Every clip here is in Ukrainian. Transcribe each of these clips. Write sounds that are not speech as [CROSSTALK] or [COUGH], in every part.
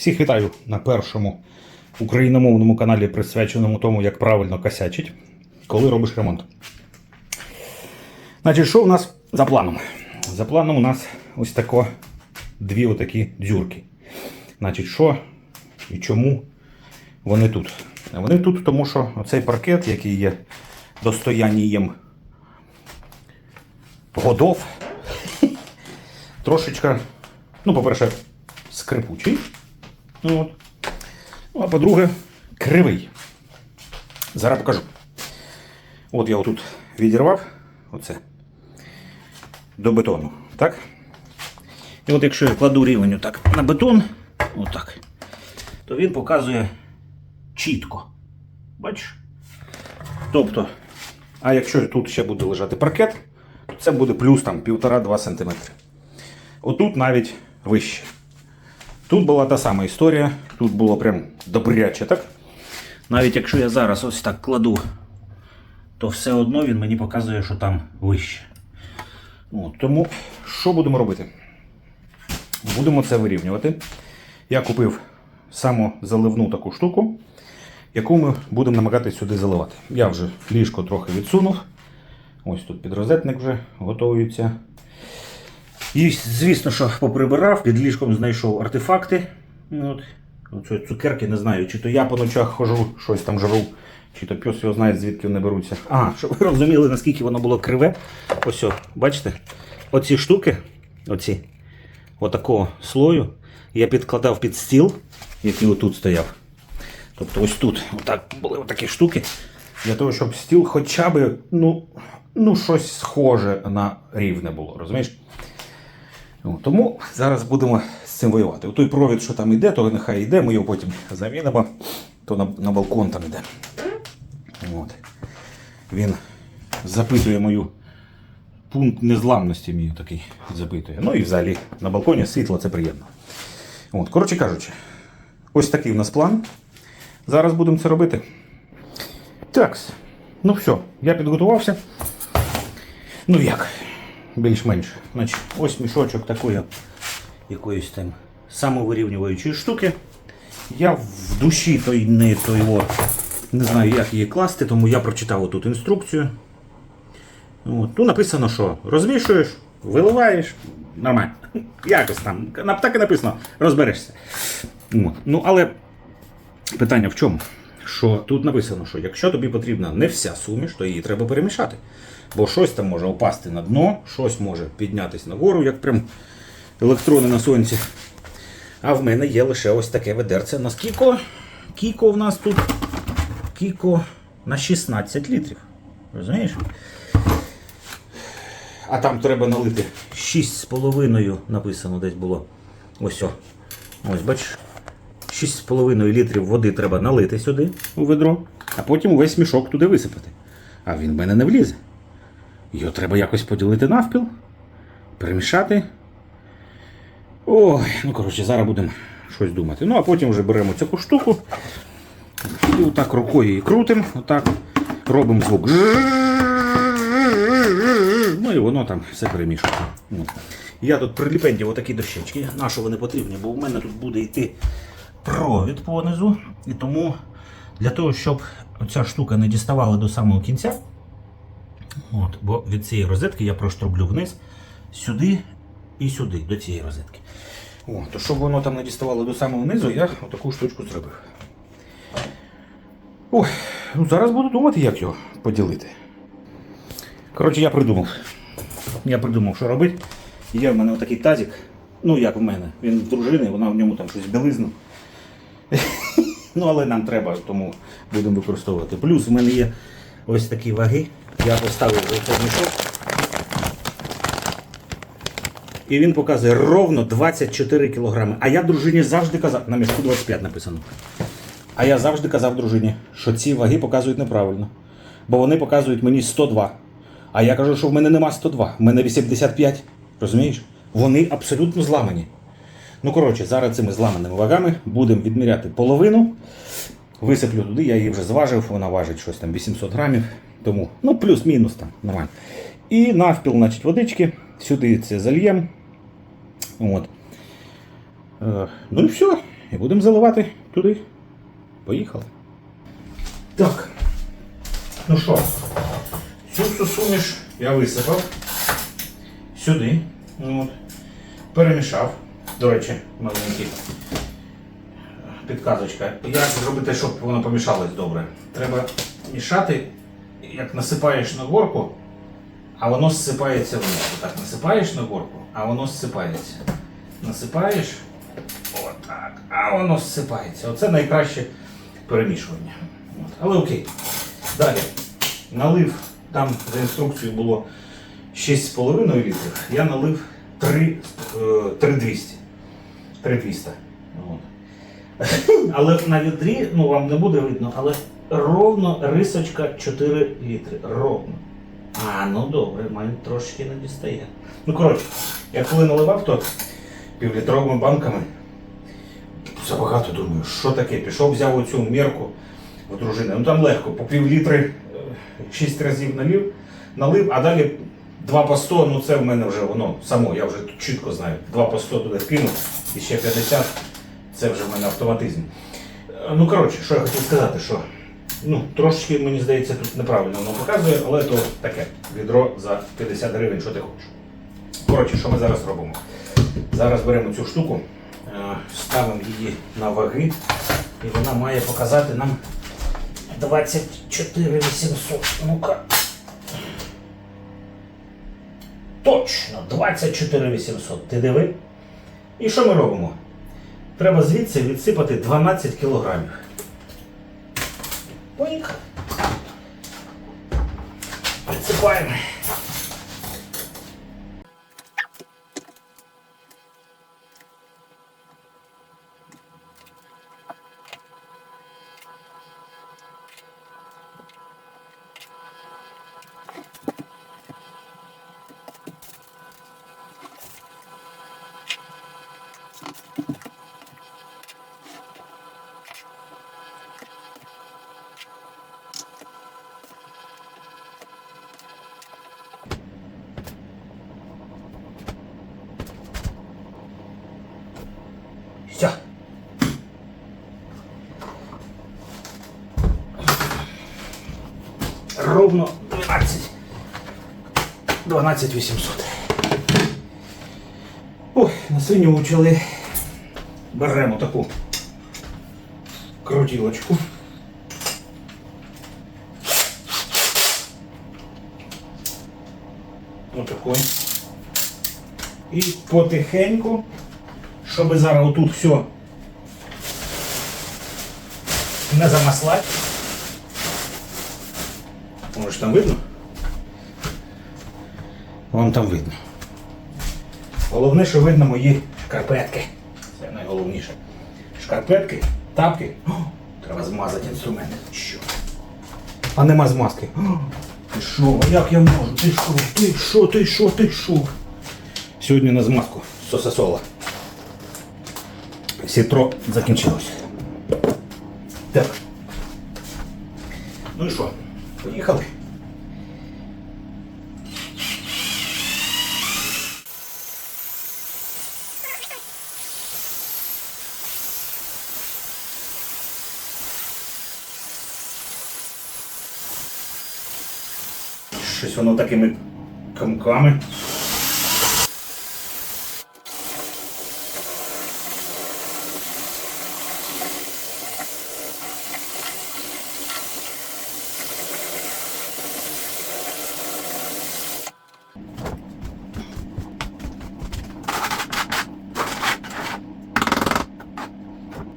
Всіх вітаю на першому україномовному каналі, присвяченому тому, як правильно косячить, коли робиш ремонт. Значить, що у нас за планом? За планом у нас ось тако дві отакі дзюрки. Значить, що і чому вони тут? Вони тут, тому що оцей паркет, який є достоянням годов, [LAUGHS] трошечка, ну, по-перше, скрипучий. Ну, от. Ну, а по-друге, кривий. Зараз покажу. От я отут відірвав оце до бетону. Так? І от якщо я кладу рівень отак на бетон, отак, то він показує чітко. Бачиш? Тобто, а якщо тут ще буде лежати паркет, то це буде плюс там 1,5-2 см. Отут навіть вище. Тут була та сама історія, тут було прям добряче, так? Навіть якщо я зараз ось так кладу, то все одно він мені показує, що там вище. От, тому що будемо робити? Будемо це вирівнювати. Я купив самозаливну таку штуку, яку ми будемо намагатися сюди заливати. Я вже ліжко трохи відсунув. Ось тут підрозетник вже готується. І, звісно, що поприбирав, під ліжком знайшов артефакти. Ну, От. Оце цукерки не знаю, чи то я по ночах хожу, щось там жру, чи то пес його знає, звідки вони беруться. А, щоб ви розуміли, наскільки воно було криве. Ось, бачите? Оці штуки, оці, отакого слою, я підкладав під стіл, який отут стояв. Тобто ось тут отак були отакі штуки. Для того, щоб стіл хоча б ну, ну, щось схоже на рівне було, розумієш? Ну, Тому зараз будемо з цим воювати. Той провід, що там йде, то нехай йде, ми його потім замінимо, то на, на балкон там йде. От. Він запитує мою пункт незламності мій такий запитує. Ну і взагалі на балконі світло це приємно. От, коротше кажучи, ось такий в нас план. Зараз будемо це робити. Так, ну все, я підготувався. Ну як? Більш-менш. Значить, ось мішочок такої якоїсь там самовирівнюючої штуки. Я в душі той не той о, не знаю, як її класти, тому я прочитав тут інструкцію. От. Тут написано, що розвішуєш, виливаєш, нормально. [LAUGHS] Якось там. Так і написано, розберешся. Ну, але питання в чому? Що тут написано, що якщо тобі потрібна не вся суміш, то її треба перемішати. Бо щось там може опасти на дно, щось може піднятися нагору, як прям електрони на сонці. А в мене є лише ось таке ведерце на? Кіко в нас тут. Кіко на 16 літрів. Розумієш? А там треба налити 6,5 написано десь було. Ось о. Ось бачиш. 6,5 літрів води треба налити сюди у ведро, а потім увесь мішок туди висипати. А він в мене не влізе. Його треба якось поділити навпіл, перемішати. Ой, ну коротше, зараз будемо щось думати. Ну, а потім вже беремо цю штуку і отак рукою її крутимо, отак робимо звук. Ну і воно там все перемішує. Ну. Я тут приліпенді отакі дощечки. На що вони потрібні? Бо в мене тут буде йти провід понизу. І тому для того, щоб ця штука не діставала до самого кінця, от, бо від цієї розетки я проштроблю вниз, сюди і сюди, до цієї розетки. О, то щоб воно там не діставало до самого низу, я отаку штучку зробив. Ой, ну зараз буду думати, як його поділити. Коротше, я придумав. Я придумав, що робити. Є в мене отакий тазик. Ну, як в мене. Він в дружини, вона в ньому там щось білизну. [LAUGHS] ну, але нам треба, тому будемо використовувати. Плюс в мене є ось такі ваги. Я поставив мішок. І він показує ровно 24 кілограми. А я дружині завжди казав, на мішку 25 написано. А я завжди казав дружині, що ці ваги показують неправильно. Бо вони показують мені 102. А я кажу, що в мене нема 102, в мене 85. Розумієш? Вони абсолютно зламані. Ну, коротше, зараз цими зламаними вагами будемо відміряти половину. Висиплю туди, я її вже зважив, вона важить щось там 800 грамів. Тому, ну, плюс-мінус там, нормально. І навпіл, значить, водички. Сюди це зальємо. От. Е, ну і все. і будемо заливати туди. Поїхали. Так. Ну що, цю всю суміш я висипав сюди. От. Перемішав. До речі, маленький підказочка. Як зробити, щоб воно помішалось добре? Треба мішати, як насипаєш на горку, а воно зсипається вниз. Так, насипаєш на горку, а воно зсипається. Насипаєш, отак, а воно зсипається. Оце найкраще перемішування. От. Але окей. Далі. Налив, там за інструкцією було 6,5 літрів, я налив 3, е, 3200. 3200. От. [LAUGHS] Але на відрі, ну вам не буде видно, але ровно рисочка 4 літри. Ровно. А, ну добре, мені трошки не дістає. Ну, коротше, я коли наливав, то півлітровими банками забагато думаю, що таке? Пішов, взяв оцю мірку в дружини. Ну там легко, по пів літри 6 разів налив, налив, а далі 2 по 100, ну це в мене вже воно само, я вже чітко знаю. 2 по 100 туди кинув і ще 50, це вже в мене автоматизм. Е, Ну, коротше, що я хотів сказати, що ну, трошечки, мені здається, тут неправильно воно показує, але то таке відро за 50 гривень, що ти хочеш. Коротше, що ми зараз робимо? Зараз беремо цю штуку, е, ставимо її на ваги, і вона має показати нам 24 800. Ну-ка. Точно, 24 800. Ти диви? І що ми робимо? Треба звідси відсипати 12 кілограмів. Відсипаємо. Ровно 12. 12 800. Ой, на свиню учили. Беремо таку крутілочку. Отакой. І потихеньку щоб зараз отут все не замаслати. Може там видно? Вон там видно. Головне, що видно мої шкарпетки. Це найголовніше. Шкарпетки, тапки. О, треба змазати інструмент. Що? А нема змазки. О, ти що? А як я можу? Ти що? Ти що? Ти що? Ти що? Сьогодні на змазку. Сосасола. Сітро закінчилось. Так. Ну і що? Поїхали. Щось воно такими комками.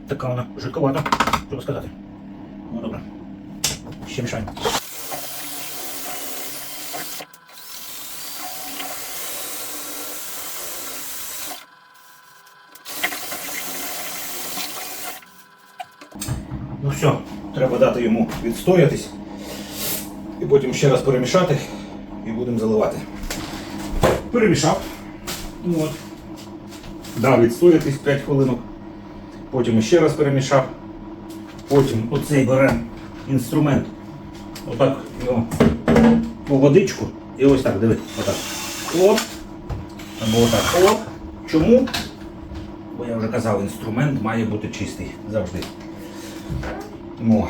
Така вона жидковата, треба сказати. Ну добре. Ще мішаємо. Ну все, треба дати йому відстоятись. І потім ще раз перемішати і будемо заливати. Перемішав. Ну, От. Дав відстоятись 5 хвилинок. Потім ще раз перемішав. Потім оцей беремо інструмент. Отак його по водичку. І ось так, диви, отак. Оп. Або отак. Оп. Чому? Бо Бо я вже казав, інструмент має бути чистий завжди. О.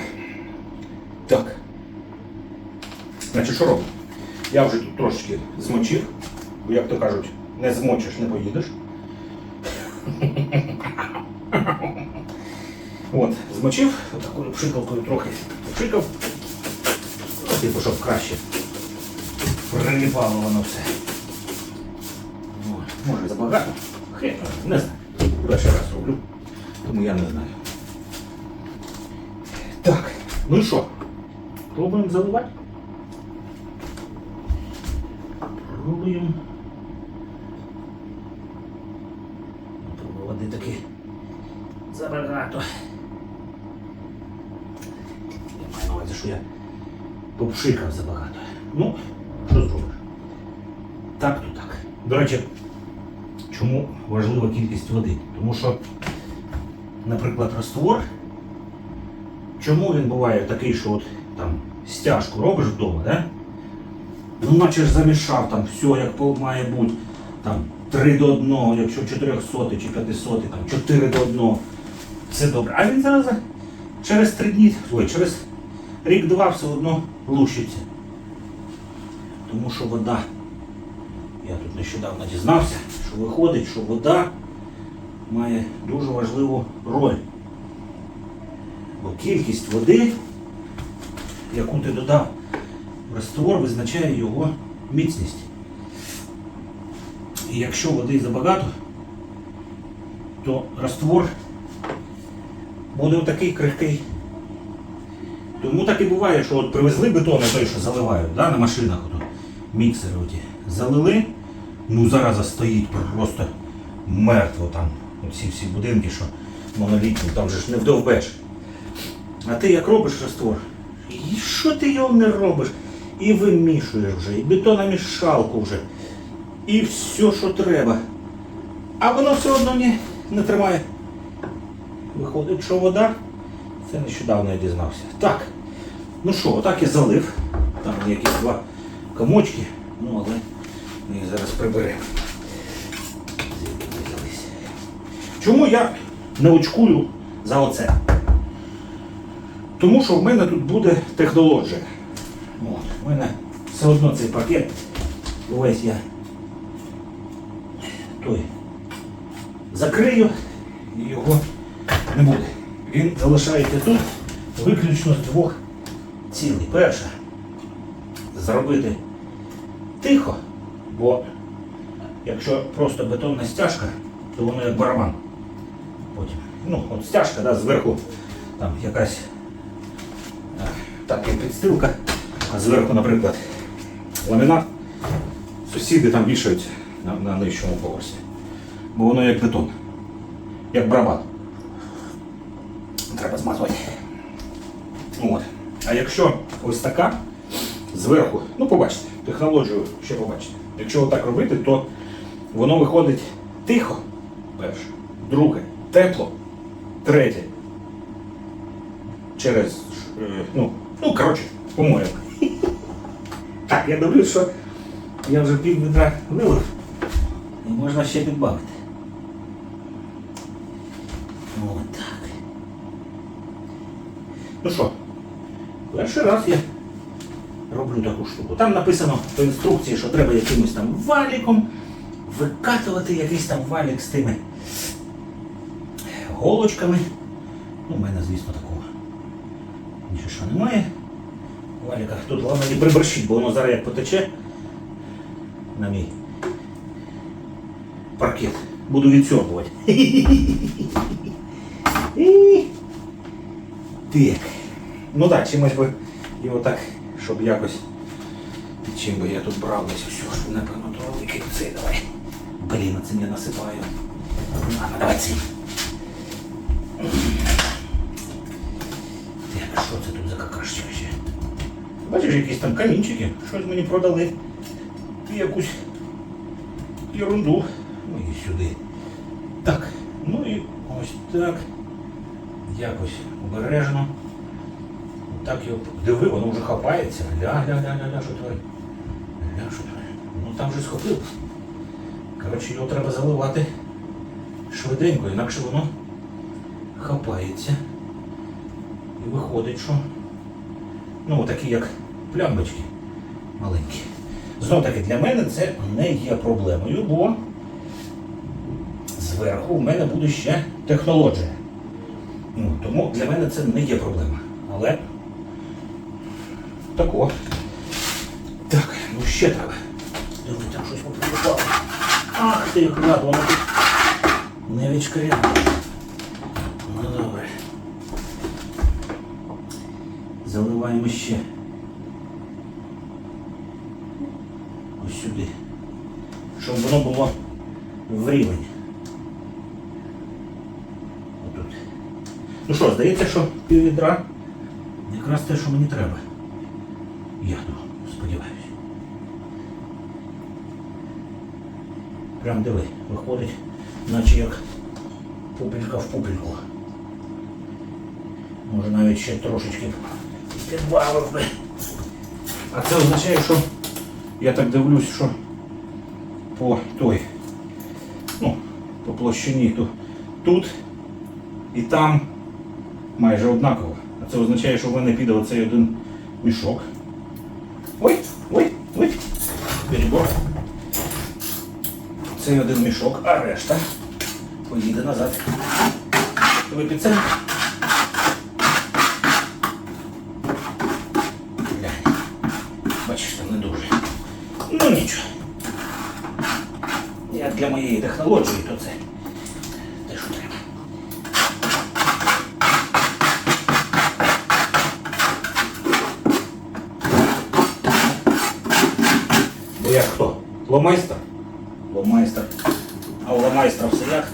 Так. Значить, що робимо? Я вже тут трошечки змочив, бо, як то кажуть, не змочиш, не поїдеш. От, змочив, такою пшикалкою трохи пшикав. Типу, щоб краще приліпало воно все. От, може забагато. Хрен, не знаю. Перший раз роблю, тому я не знаю. Ну і що? Пробуємо заливати? Пробуємо. Води таки забагато. Я маю на увазі, що я попшикав забагато. Ну, що зробиш? Так то так. До речі, чому важлива кількість води? Тому що, наприклад, раствор, чому він буває такий, що от там стяжку робиш вдома, да? Ну, наче ж замішав там все, як має бути. Там 3 до 1, якщо 400 чи 500, там 4 до 1. Все добре. А він зараз через 3 дні, ой, через рік-два все одно лущиться. Тому що вода, я тут нещодавно дізнався, що виходить, що вода має дуже важливу роль. Бо кількість води, яку ти додав в раствор, визначає його міцність. І якщо води забагато, то раствор буде отакий крихкий. Тому так і буває, що от привезли бетон, той, що заливають да, на машинах, ото, міксери оті, залили, ну зараз стоїть просто мертво там. Оці всі будинки, що монолітні, там же ж не вдовбеш. А ти як робиш раствор? І що ти його не робиш? І вимішуєш вже, і бетономішалку вже, і все, що треба. А воно все одно не, не тримає. Виходить, що вода. Це нещодавно я дізнався. Так. Ну що, отак я залив. Там якісь два комочки. Ну, але ми їх зараз приберемо. Чому я не очкую за оце? Тому що в мене тут буде технологія. В мене все одно цей пакет увесь я той закрию і його не буде. Він залишається тут виключно з двох цілей. Перше, зробити тихо, бо якщо просто бетонна стяжка, то воно як барабан. Потім. Ну, от стяжка, да, зверху там якась так, як підстилка, а зверху, наприклад, ламінат. Сусіди там вішають на, на нижчому поверсі. Бо воно як бетон, як барабан. Треба змазувати. От. А якщо ось така зверху, ну побачите, технологію ще побачите. Якщо отак робити, то воно виходить тихо, перше, друге, тепло, третє. Через, е, ну, ну коротше, по-моєму. Так, я дивлюсь, що я вже пів відра вилив. І можна ще підбавити. От так. Ну що, перший раз я роблю таку штуку. Там написано в інструкції, що треба якимось там валіком викатувати якийсь там валік з тими голочками. Ну, у мене, звісно, такого нічого що немає. Валіка тут головне не приборщить, бо воно зараз як потече на мій паркет. Буду відсьорбувати. [LAUGHS] Так. Ну так, чимось би його так, щоб якось. Чим би я тут брав десь все, щоб напевно то великий цей давай. Блін, це не насипаю. Ладно, давай цим. Що це тут за какашечка ще? Бачиш, якісь там камінчики, щось мені продали. І якусь ерунду. Ну і сюди. Так, ну і ось так. Якось обережно. Так його диви, воно вже хапається. Ля, ля, ля, ля, ля, що творить. Ля, що творить. Ну там вже схопив. Коротше, його треба заливати швиденько, інакше воно хапається. І виходить, що ну, такі як плямбочки маленькі. Знов таки, для мене це не є проблемою, бо зверху в мене буде ще технологія. Ну, тому для мене це не є проблема. Але тако. Так, ну ще треба. Диви, там щось попало. Ах ти, клад, воно тут не відшкрябне. Заливаємо ще. Ось сюди. Щоб воно було в рівень. Отут. Ну що, здається, що пів відра якраз те, що мені треба. Я ну, сподіваюся. Прям диви, виходить, наче як пупелька в пупельку. Може навіть ще трошечки би. А це означає, що я так дивлюсь, що по той, ну, по площині то тут і там майже однаково. А це означає, що в мене піде оцей один мішок. Ой, ой, ой, перебор. Цей один мішок, а решта поїде назад. В епіцентр. Глянь. Бачиш, там не дуже. Ну нічого. Як для моєї то це те, що треба. Бо я хто? Ломайстер? Ломайстер. А у ломайстра все як?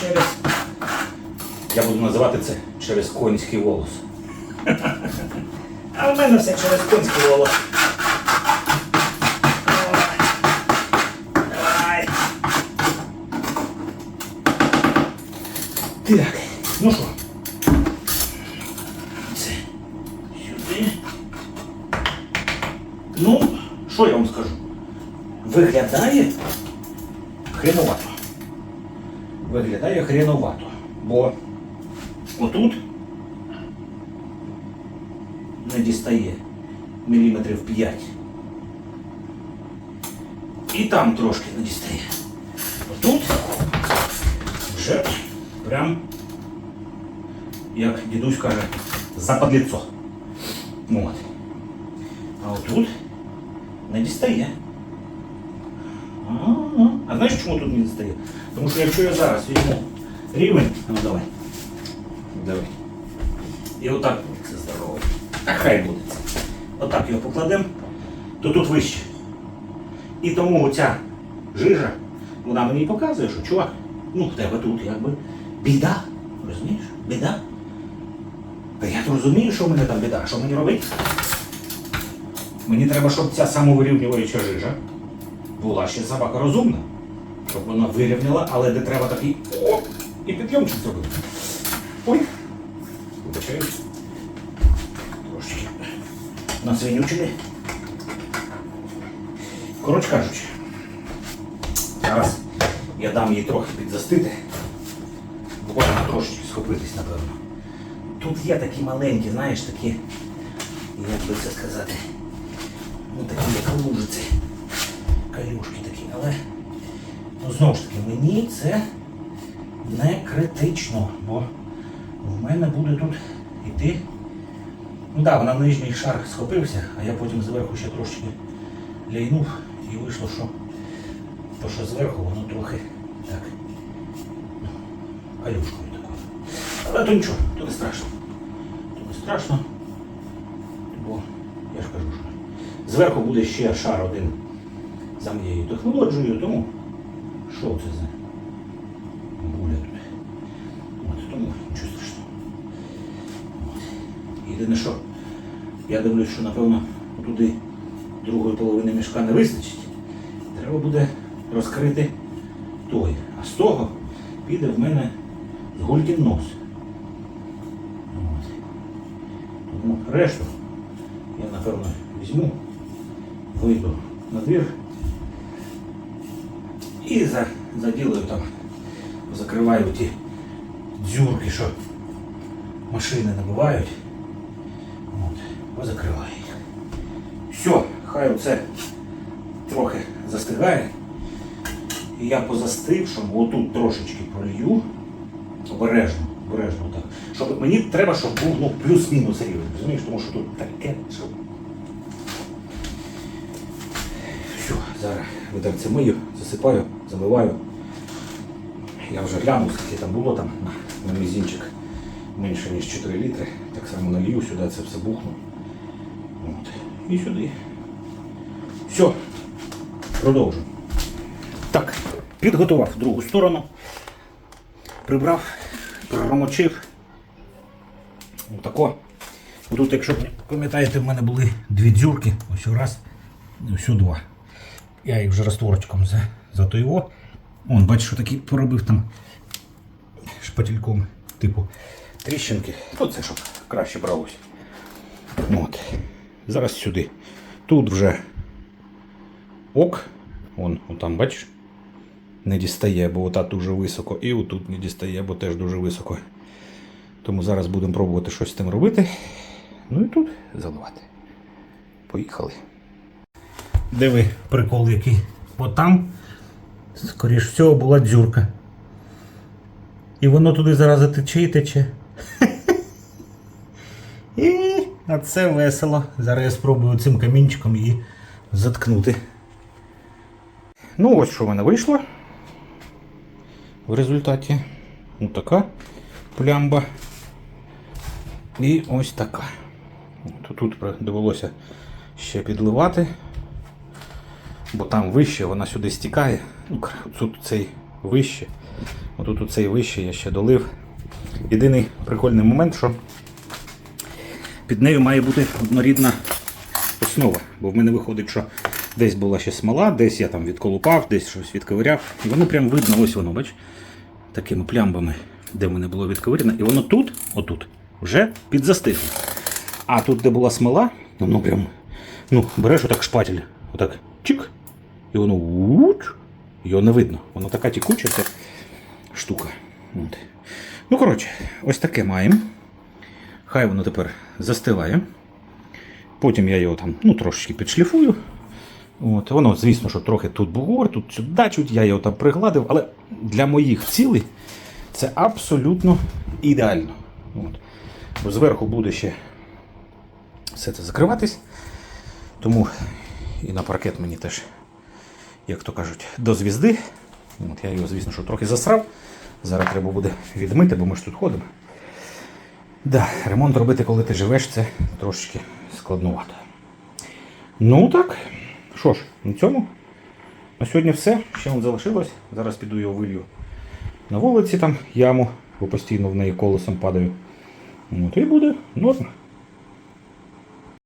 Через. Я буду називати це через конський волос. [LAUGHS] А в мене все через конський волос. Так, ну що? Це сюди. Ну, що я вам скажу? Виглядає хреновато. Виглядає хреновато. Бо отут не дістає міліметрів 5. І там трошки не дістає. Отут вже прям, як дідусь каже, западліцо. От. А отут не дістає. А, а. а знаєш, чому тут не дістає? Тому що якщо я зараз візьму рівень, ну давай. Давай. І отак це здорово. А хай буде це. Отак його покладемо, то тут вище. І тому оця жижа, вона мені показує, що чувак, ну в тебе тут якби біда. Розумієш? Біда. Та я розумію, що в мене там біда. Що мені робити? Мені треба, щоб ця самовирівнююча жижа була ще собака розумна. Щоб вона вирівняла, але де треба такий о, і підйомчик зробити. Ой. Вибачаюсь. Трошечки насвинючили. Коротше кажучи, зараз я дам їй трохи підзастити. Трошечки схопитись, напевно. Тут є такі маленькі, знаєш, такі, як би це сказати, ну такі як лужиці, калюшки такі, але ну, знову ж таки, мені це не критично, бо в мене буде тут іти. Ну так, вона нижній шар схопився, а я потім зверху ще трошки ляйнув і вийшло, що то, що зверху, воно трохи так такою. Але то нічого, то не страшно. То не страшно. Бо я ж кажу, що зверху буде ще шар один за моєю технологією, тому що це за гуля тут. От, тому нічого страшного. Єдине що, я дивлюсь, що напевно туди другої половини мішка не вистачить. Треба буде розкрити той. А з того піде в мене з нос. От. Тому решту я напевно візьму, вийду на двір. І за, заділаю там, закриваю ті дзюрки, що машини набивають. От, позакриваю їх. Все, хай оце трохи застигає. І я по застигшому отут трошечки пролью. Обережно, обережно так. Щоб мені треба, щоб був ну, плюс-мінус рівень. Розумієш, тому що тут таке, що. Все, зараз видерце мию, засипаю, заливаю. Я вже глянув, скільки там було там на, на мізінчик менше, ніж 4 літри. Так само налью сюди, це все бухну. От. І сюди. Все, продовжу. Так, підготував другу сторону. Прибрав, промочив. Отако. Тут, якщо пам'ятаєте, в мене були дві дзюрки. Ось раз, ось два. Я їх вже розтворочком за, за його. Он, бачиш, що такий поробив там шпательком, типу тріщинки. Оце щоб краще бралося. От. Зараз сюди. Тут вже ок. Вон, вон там, бачиш? Не дістає, бо ота дуже високо. І отут не дістає, бо теж дуже високо. Тому зараз будемо пробувати щось з тим робити. Ну і тут заливати. Поїхали. Диви, прикол який. От там, скоріш всього, була дзюрка. І воно туди зараз затече і тече. І [LAUGHS] а це весело. Зараз я спробую цим камінчиком її заткнути. Ну, ось що в мене вийшло. В результаті ось така плямба. І ось така. Тут довелося ще підливати, бо там вище вона сюди стікає. Ну, Тут цей вище. Отут цей вище я ще долив. Єдиний прикольний момент, що під нею має бути однорідна основа. Бо в мене виходить, що десь була ще смола, десь я там відколупав, десь щось відковиряв. І воно прям видно, ось воно, бач, такими плямбами, де в мене було відковиряно. І воно тут, отут, вже підзастигло. А тут, де була смола, воно прям, ну, береш отак шпатель, отак чик, і воно уч, його не видно. Воно така тікуча ця штука. От. Ну, коротше, ось таке маємо. Хай воно тепер застилає. Потім я його там ну, трошечки підшліфую. От, воно, звісно, що трохи тут бугор, тут сюди чуть, я його там пригладив, але для моїх цілей це абсолютно ідеально. От. Зверху буде ще все це закриватись. Тому і на паркет мені теж, як то кажуть, до звізди. От, я його, звісно, що трохи засрав. Зараз треба буде відмити, бо ми ж тут ходимо. Да, ремонт робити, коли ти живеш, це трошечки складнувато. Ну так, що ж, на цьому. На сьогодні все. Ще вам залишилось. Зараз піду його вилью на вулиці там яму, бо постійно в неї колесом падаю. От, і буде норма.